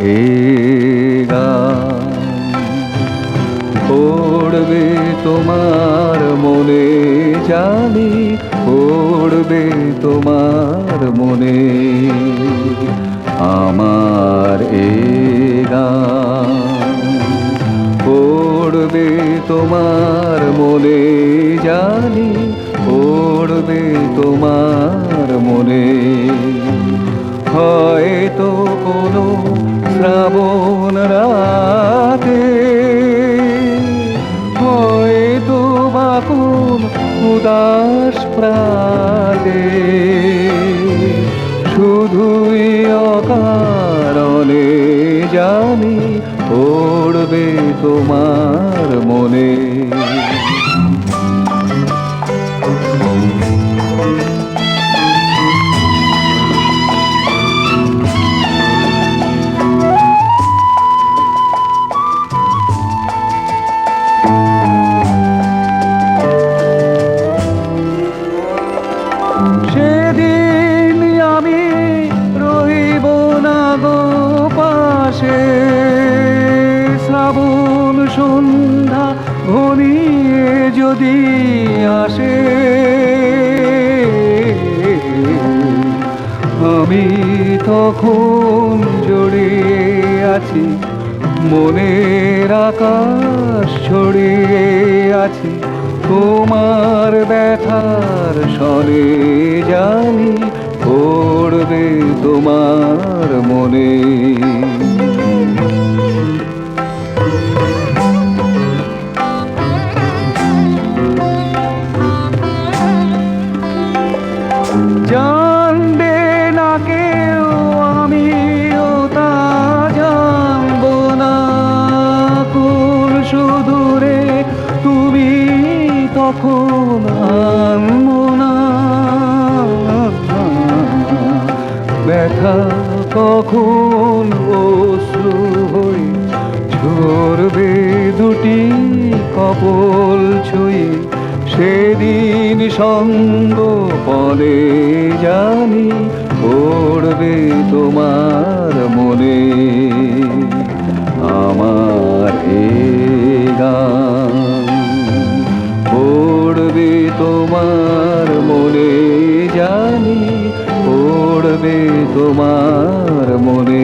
এ গান তোমার মনে জানি, পড়বে তোমার মনে আমার এ পড়বে তোমার মনে জানি, পড়বে তোমার মনে। হয়তো কোনো শ্রাবণ রাতে। হয়তো বা কোন উদাস প্রাতে। শুধুই অকারণে জানি পড়বে তোমার মনে। পাশে শ্রাবণ সন্ধ্যা ঘনিয়ে যদি আসে, আমি তখন জড়িয়ে আছি, মনের আকাশ ছড়িয়ে আছি, তোমার ব্যথার স্বরে জানি পড়বে তোমার মনে। কখন অশ্রু হই ঝরবে দুটি কপল ছুঁয়ে সেদিন সঙ্গ পদে জানি পড়বে তোমার তোমার মনে